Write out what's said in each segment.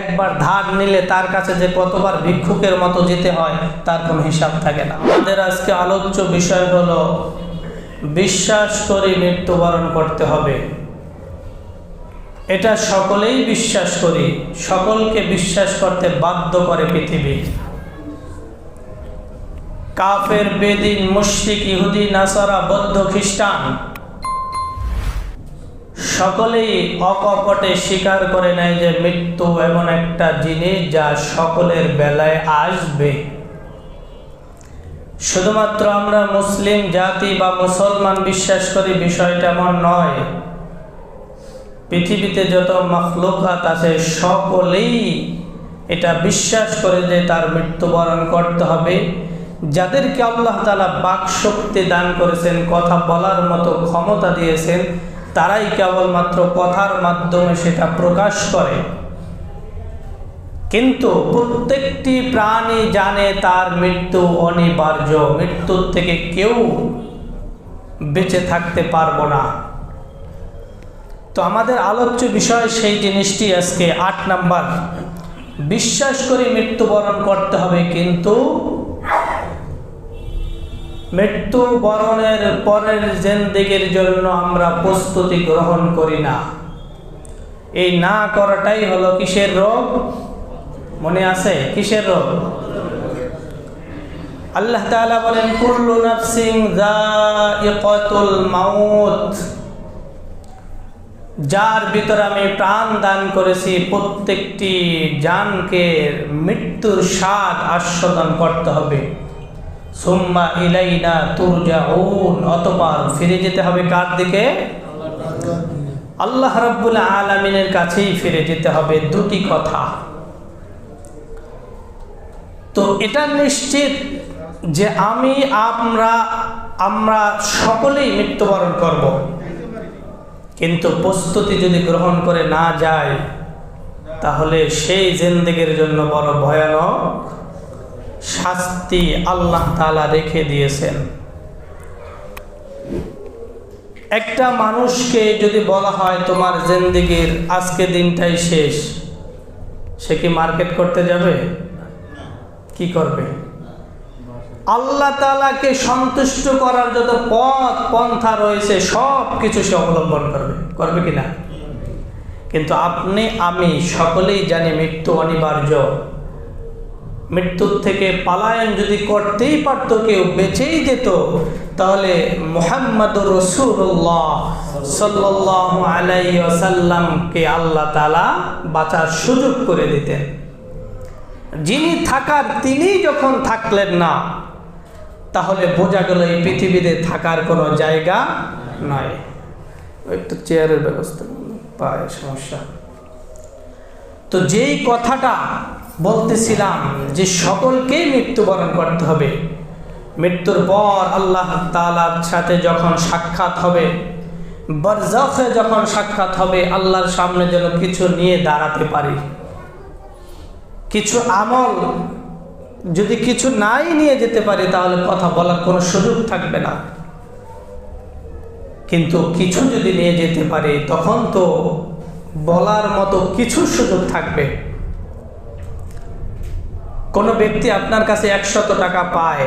একবার ধার নিলে তার কাছে যে কতবার ভিক্ষুকের মতো যেতে হয়, তার কোনো হিসাব থাকে না। আমাদের আজকে আলোচ্য বিষয় হলো, বিশ্বাস করে মৃত্যুবরণ করতে হবে। এটা সকলেই বিশ্বাস করি, সকলকে বিশ্বাস করতে বাধ্য করে পৃথিবী। কাফের, বেদিন, মুশরিক, ইহুদি, নাসারা, বৌদ্ধ, খ্রিস্টান সকলেই অকপটে স্বীকার করে নেয় যে মৃত্যু এমন একটা জিনিস যা সকলের বেলায় আসবে। শুধুমাত্র আমরা মুসলিম জাতি বা মুসলমান বিশ্বাস করি বিষয়টা এমন নয়। পৃথিবীতে যত মখলুকাত আছে, সকলেই এটা বিশ্বাস করে যে তার মৃত্যুবরণ করতে হবে। যাদেরকে আল্লাহ তালা বাক শক্তি দান করেছেন, কথা বলার মতো ক্ষমতা দিয়েছেন তারাই কেবলমাত্র কথার মাধ্যমে সেটা প্রকাশ করে। কিন্তু প্রত্যেকটি প্রাণী জানে তার মৃত্যু অনিবার্য। মৃত্যুর থেকে কেউ বেঁচে থাকতে পারব না। তো আমাদের আলোচ্য বিষয় সেই জিনিসটি আজকে আট নাম্বার। বিশ্বাস করে মৃত্যুবরণ করতে হবে, কিন্তু মৃত্যু বরণের পরের জেন্দিগির জন্য আমরা প্রস্তুতি গ্রহণ করি না। এই না করাটাই হলো কিসের রোগ? মনে আছে? কিসের রোগ? আল্লাহ তাআলা বলেন, কুল্লু নাফসিন যায়িকাতুল মাউত। যার ভিতরে আমি প্রাণ দান করেছি, প্রত্যেকটি জানকে মৃত্যুর স্বাদ আস্বাদন করতে হবে। সুম্মা ইলাইনা তুরজাউন, অতঃপর ফিরে যেতে হবে কার দিকে? আল্লাহ রাব্বুল আলামিনের কাছেই ফিরে যেতে হবে, দুটি কথা। তো এটা নিশ্চিত যে আমি, আমরা আমরা সকলেই মৃত্যুবরণ করব। কিন্তু প্রস্তুতি যদি গ্রহণ করে না যায়, তাহলে সেই জিন্দেগির জন্য বড় ভয়ানক শাস্তি আল্লাহ তালা রেখে দিয়েছেন। একটা মানুষকে যদি বলা হয় তোমার জিন্দিগির আজকে দিনটাই শেষ, সে কি মার্কেট করতে যাবে? কি করবে? আল্লাহ তালাকে সন্তুষ্ট করার যত পথ, পন্থা রয়েছে সব কিছু সে অবলম্বন করবে। করবে কি না কিন্তু আপনি, আমি সকলেই জানি মৃত্যু অনিবার্য। মৃত্যুর থেকে পালায়ন যদি করতেই পারত কেউ, বেঁচেই যেত, তাহলে মোহাম্মদ রসুল্লাহ সাল্লাহ আলাইসাল্লামকে আল্লাহ তালা বাঁচার সুযোগ করে দিতেন। যিনি থাকার তিনি যখন থাকলেন না, তাহলে বোঝা গেল এই পৃথিবীতে থাকার কোনো জায়গা নয় একটু চেয়ারের ব্যবস্থা পায় সমস্যা। তো যেই কথাটা বলতেছিলাম যে সকলকেই মৃত্যুবরণ করতে হবে। মৃত্যুর পর আল্লাহ তালার সাথে যখন সাক্ষাৎ হবে, বরজখে যখন সাক্ষাৎ হবে, আল্লাহর সামনে যেন কিছু নিয়ে দাঁড়াতে পারি। কিছু আমল যদি কিছু নাই নিয়ে যেতে পারি, তাহলে কথা বলার কোনো সুযোগ থাকবে না। কিন্তু কিছু যদি নিয়ে যেতে পারি, তখন তো বলার মতো কিছু সুযোগ থাকবে। কোনো ব্যক্তি আপনার কাছে একশত টাকা পায়,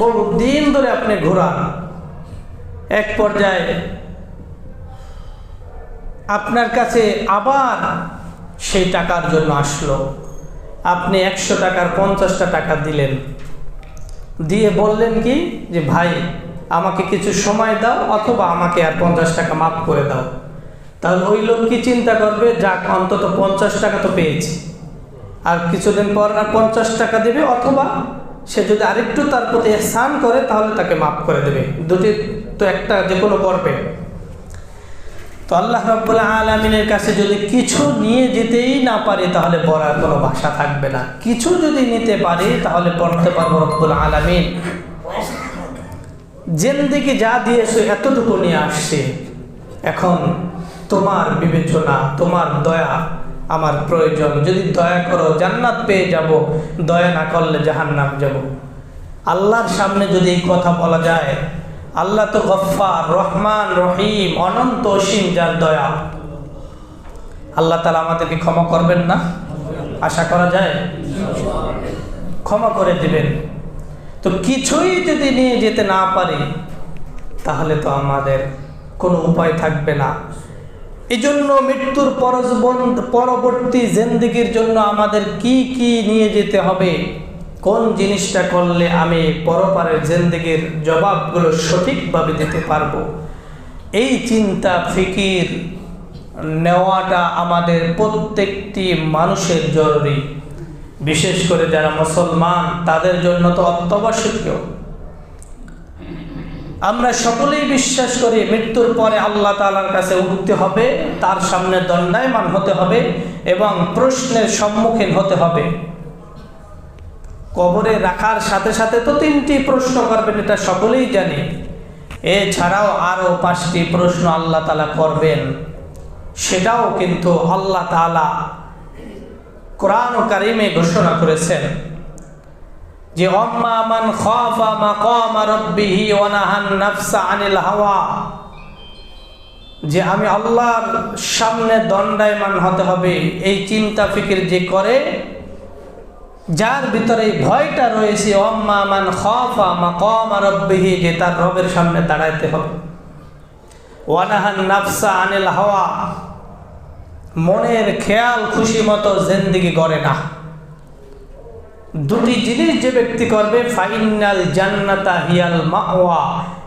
বহু দিন ধরে আপনি ঘোরান। এক পর্যায়ে আপনার কাছে আবার সেই টাকার জন্য আসলো। আপনি একশো টাকার পঞ্চাশটা টাকা দিলেন। দিয়ে বললেন কি, যে ভাই, আমাকে কিছু সময় দাও অথবা আমাকে আর পঞ্চাশ টাকা মাফ করে দাও। তাহলে ওই লোক কি চিন্তা করবে, যাক, অন্তত পঞ্চাশ টাকা তো পেয়েছি। আর কিছুদিন পর আর পঞ্চাশ টাকা দেবে, অথবা সে যদি আরেকটু তার প্রতি স্নান করে, তাহলে তাকে মাফ করে দেবে। দুটি তো একটা যে কোনো করবে তো আল্লাহ রব্বুল্লাহ আলমিনের কাছে যদি কিছু নিয়ে যেতেই না পারি, তাহলে পড়ার কোনো ভাষা থাকবে না। কিছু যদি নিতে পারি, তাহলে পড়তে পারব রব্বুল আলমিন। জেন্দিকে যা দিয়েছ, এতটুকু নিয়ে আসছে। এখন তোমার বিবেচনা, তোমার দয়া আমার প্রয়োজন। যদি দয়া করো, জান্নাত পেয়ে যাব, দয়া না করলে জাহান্নাম যাব। আল্লাহর সামনে যদি এই কথা বলা যায়, আল্লাহ তো গফ্ফার, রহমান, রহিম, অনন্ত অসীম যার দয়া। আল্লাহ তালা আমাদেরকে ক্ষমা করবেন না? আশা করা যায়? ক্ষমা করে দিবেন। তো কিছুই যদি নিয়ে যেতে না পারি, তাহলে তো আমাদের কোনো উপায় থাকবে না। এজন্য মৃত্যুর পরবর্তী জেন্দিগির জন্য আমাদের কি কি নিয়ে যেতে হবে? কোন জিনিসটা করলে আমি পরপারের জেন্দিগির জবাবগুলো সঠিকভাবে দিতে পারব? এই চিন্তা, ফিকির নেওয়াটা আমাদের প্রত্যেকটি মানুষের জরুরি। বিশেষ করে যারা মুসলমান, তাদের জন্য তো অত্যাবশ্যকীয়। আমরা সকলেই বিশ্বাস করি মৃত্যুর পরে আল্লাহ তালার কাছে উঠতে হবে, তার সামনে দণ্ডায়মান হতে হবে এবং প্রশ্নের সম্মুখীন হতে হবে। কবরে রাখার সাথে সাথে তো তিনটি প্রশ্ন করবেন, এটা সকলেই জানি। এছাড়াও আরও পাঁচটি প্রশ্ন আল্লাহ তালা করবেন। সেটাও কিন্তু আল্লাহ তালা কোরআন কারিমে ঘোষণা করেছেন। যে, অম্মা মান আনিল হাওয়া। যে, আমি আল্লাহর সামনে দণ্ডায়মান হতে হবে। এই চিন্তা ফিকির যে করে, যার ভিতরে এই ভয়টা রয়েছে, অম্মা মান খাফা মাকাম যে তার রবের সামনে দাঁড়াইতে হবে। ওয়া নাহান নাফসা আনিল হাওয়া। মনের খেয়াল খুশি মতো জিন্দিগি করে না। দুটি জিনিস যে ব্যক্তি করবে, ফাইনাল জান্নাতা হিয়াল মাওয়া,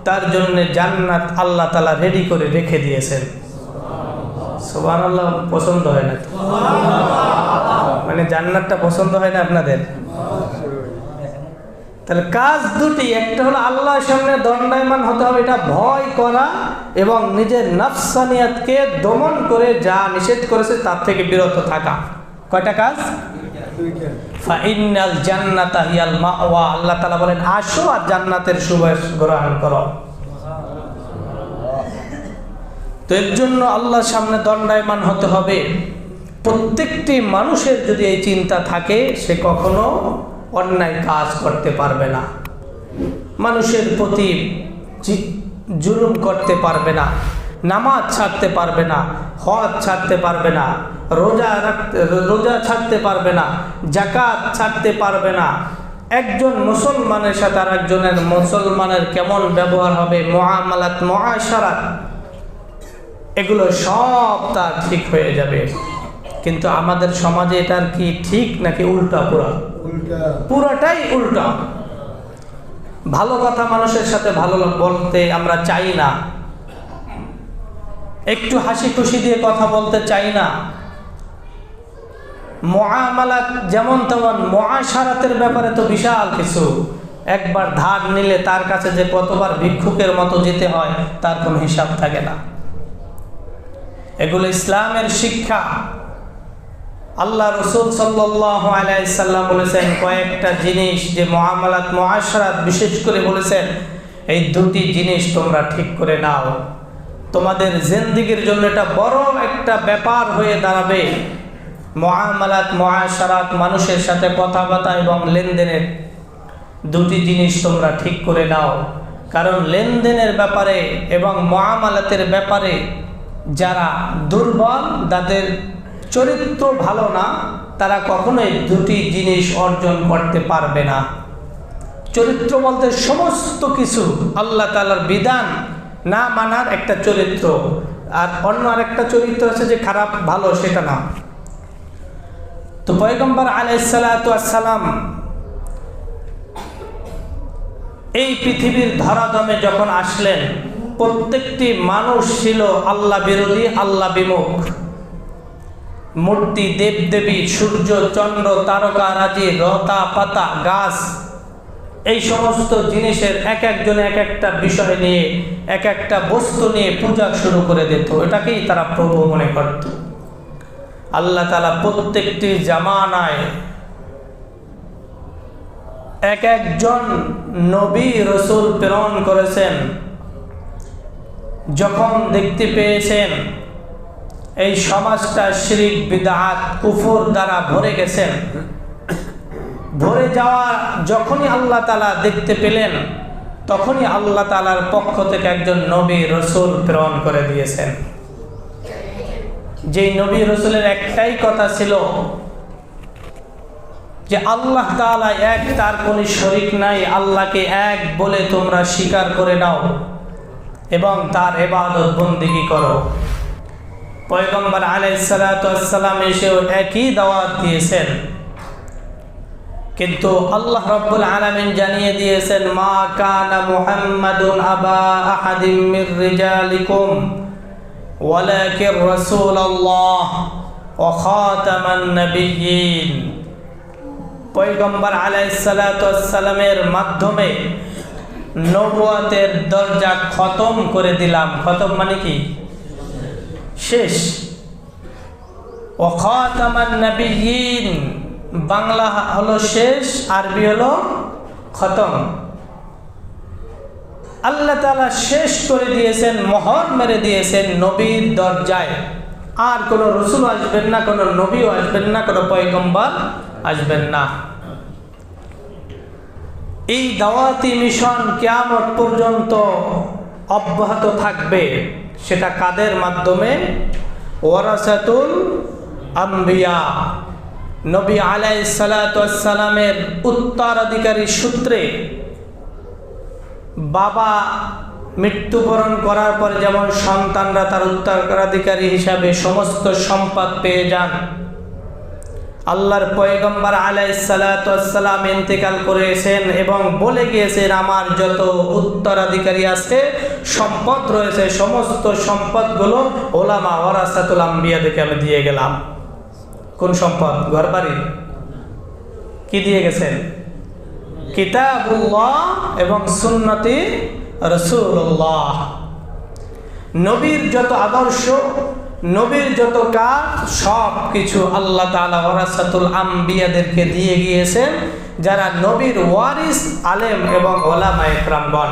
তার জন্য জান্নাত আল্লাহ তালা রেডি করে রেখে দিয়েছেন। সোবান আল্লাহ পছন্দ হয় না মানে জান্নাতটা পছন্দ হয় না আপনাদের? তাহলে কাজ দুটি, একটা হলো আল্লাহর সামনে দণ্ডায়মান হতে হবে, এটা ভয় করা এবং নিজের নফসানিয়াতকে দমন করে যা নিষেধ করেছে তার থেকে বিরত থাকা। কয়টা কাজ? ফাইনাল জান্নাতা মাওয়া। আল্লাহ বলেন, আসো আর জান্নাতের সুবাস গ্রহণ তো এর জন্য আল্লাহর সামনে দণ্ডায়মান হতে হবে। প্রত্যেকটি মানুষের যদি এই চিন্তা থাকে, সে কখনো অন্যায় কাজ করতে পারবে না। মানুষের প্রতি জুলুম করতে পারবে না। নামাজ ছাড়তে পারবে না হজ ছাড়তে পারবে না রোজা রাখতে রোজা ছাড়তে পারবে না জাকাত ছাড়তে পারবে না। একজন মুসলমানের সাথে আর একজনের মুসলমানের কেমন ব্যবহার হবে? মহামালাত মহাসারাত এগুলো সব তার ঠিক হয়ে যাবে। কিন্তু আমাদের সমাজে এটার কি ঠিক নাকি উল্টা পুরা? পুরাটাই উল্টা। ভালো কথা মানুষের সাথে ভালো বলতে আমরা চাই না। একটু হাসি খুশি দিয়ে কথা বলতে চাই না। মহামালাত যেমন তেমন মহাসারাতের ব্যাপারে তো বিশাল কিছু। একবার ধার নিলে তার কাছে যে কতবার ভিক্ষুকের মতো যেতে হয়, তার কোনো হিসাব থাকে না। এগুলো ইসলামের শিক্ষা। আল্লাহ রসুল সাল্লাম বলেছেন, কয়েকটা জিনিস যে মহামালাত, মহাসরাত বিশেষ করে বলেছেন, এই দুটি জিনিস তোমরা ঠিক করে নাও। তোমাদের জিন্দিগির জন্য এটা বড় একটা ব্যাপার হয়ে দাঁড়াবে। মহামালাত মহাসারাত মানুষের সাথে কথাবার্তা এবং লেনদেনের দুটি জিনিস তোমরা ঠিক করে নাও। কারণ লেনদেনের ব্যাপারে এবং মহামালাতের ব্যাপারে যারা দুর্বল, তাদের চরিত্র ভালো না, তারা কখনোই দুটি জিনিস অর্জন করতে পারবে না। চরিত্র বলতে সমস্ত কিছু আল্লাহ তালার বিধান। না মানার একটা চরিত্র। আর অন্য আরেকটা চরিত্র আছে যে খারাপ, ভালো, সেটা না। তো পয়গম্বর আলাইসালাম এই পৃথিবীর ধরাদমে যখন আসলেন, প্রত্যেকটি মানুষ ছিল আল্লাহ বিরোধী, আল্লাহ বিমুখ। মূর্তি, দেবদেবী, সূর্য, চন্দ্র, তারকা, রাজি, রতা, পাতা, গাছ এই সমস্ত জিনিসের এক একজন এক একটা বিষয় নিয়ে, এক একটা বস্তু নিয়ে পূজা শুরু করে দিত। এটাকেই তারা প্রভু মনে করত। আল্লাহ তালা প্রত্যেকটি জামানায় এক একজন নবী রসুল প্রেরণ করেছেন। যখন দেখতে পেয়েছেন, এই সমাজটা শিরিক, বিদাত, কুফর দ্বারা ভরে গেছেন। ভরে যাওয়া যখনই আল্লাহ তালা দেখতে পেলেন, তখনই আল্লাহ তালার পক্ষ থেকে একজন নবী রসুল প্রেরণ করে দিয়েছেন। যেই নবী রসুলের একটাই কথা ছিল যে আল্লাহ তাআলা এক, তার কোনো শরিক নাই, আল্লাহকে এক বলে তোমরা স্বীকার করে নাও এবং তার এবাদত বন্দিগি করো। পয়গম্বর আলাইসালাম এসেও একই দাওয়াত দিয়েছেন। কিন্তু আল্লাহ রব্বুল আলামিন জানিয়ে দিয়েছেন, মা কানা মুহাম্মাদুন আবা আহাদিম মির রিজালিকুম, ওয়ালাকিন রাসূলুল্লাহ, ওয়া খাতামান নাবিয়্যিন। পয়গম্বর আলাইসালামের মাধ্যমে নবুয়াতের দরজা খতম করে দিলাম। খতম মানে কি? শেষ। ও খতামান নবীন বাংলা হলো শেষ, আরবি হলো খতম। আল্লাহ তালা শেষ করে দিয়েছেন, মোহর মেরে দিয়েছেন নবীর দরজায়। আর কোনো রসুল আসবেন না, কোনো নবীও আসবেন না, কোনো পয়গম্বর আসবেন না। এই দাওয়াতি মিশন কেয়ামত পর্যন্ত অব্যাহত থাকবে, সেটা কাদের মাধ্যমে? ওয়ারাসাতুল আম্বিয়া। নবী আলাই সালাতামের উত্তরাধিকারী সূত্রে বাবা মৃত্যুবরণ করার পরে যেমন সন্তানরা তার উত্তরাধিকারী হিসাবে সমস্ত সম্পদ পেয়ে যান, আল্লাহর পয়গম্বর আলাই সালাতাম ইন্তেকাল করেছেন এবং বলে গিয়েছেন, আমার যত উত্তরাধিকারী আছে, সম্পদ রয়েছে, সমস্ত সম্পদগুলো ওলামা ওরাসাতুল আম্বিয়াদেরকে আমি দিয়ে গেলাম। কোন সম্পদ? ঘর বাড়ি কি দিয়ে গেছেন? কিতাবুল্লাহ এবং সুন্নতি রসুল্লাহ নবীর যত আদর্শ, নবীর যত কাজ সব কিছু আল্লাহ তালা ওরাসাতুল আম্বিয়াদেরকে দিয়ে গিয়েছেন, যারা নবীর ওয়ারিস, আলেম এবং ওলামা একরামগণ